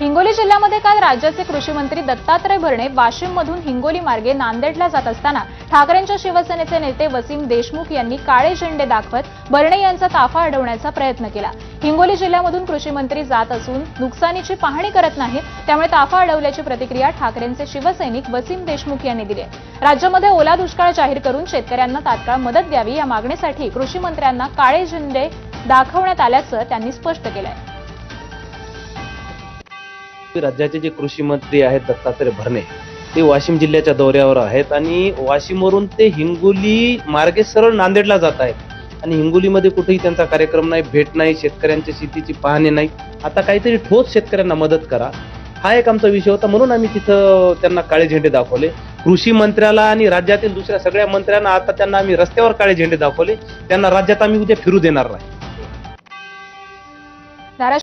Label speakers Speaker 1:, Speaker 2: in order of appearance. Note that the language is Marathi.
Speaker 1: हिंगोली जिल्ह्यामध्ये काल राज्याचे कृषी मंत्री दत्तात्रय भरणे वाशिममधून हिंगोली मार्गे नांदेडला जात असताना ठाकरेंच्या शिवसेनेचे नेते वसीम देशमुख यांनी काळे झेंडे दाखवत भरणे यांचा ताफा अडवण्याचा प्रयत्न केला. हिंगोली जिल्ह्यामधून कृषी मंत्री जात असून नुकसानीची पाहणी करत नाहीत त्यामुळे ताफा अडवल्याची प्रतिक्रिया ठाकरेंचे शिवसैनिक वसीम देशमुख यांनी दिली राज्यामध्ये ओला दुष्काळ जाहीर करून शेतकऱ्यांना तात्काळ मदत द्यावी या मागणीसाठी कृषी मंत्र्यांना काळे झेंडे दाखवण्यात आल्याचं त्यांनी स्पष्ट केलंय.
Speaker 2: राज्याचे जे कृषी मंत्री आहेत दत्तात्रय भरणे ते वाशिम जिल्ह्याच्या दौऱ्यावर आहेत आणि वाशिमवरून ते हिंगोली मार्गे सरळ नांदेडला जात आहेत. आणि हिंगोलीमध्ये कुठेही त्यांचा कार्यक्रम नाही भेट नाही शेतकऱ्यांच्या शेतीची पाहणी नाही. आता काहीतरी ठोस शेतकऱ्यांना मदत करा. हा एक आमचा विषय होता. म्हणून आम्ही तिथं त्यांना काळे झेंडे दाखवले. कृषी मंत्र्याला आणि राज्यातील दुसऱ्या सगळ्या मंत्र्यांना आता त्यांना आम्ही रस्त्यावर काळे झेंडे दाखवले. त्यांना राज्यात आम्ही उद्या फिरू देणार नाही.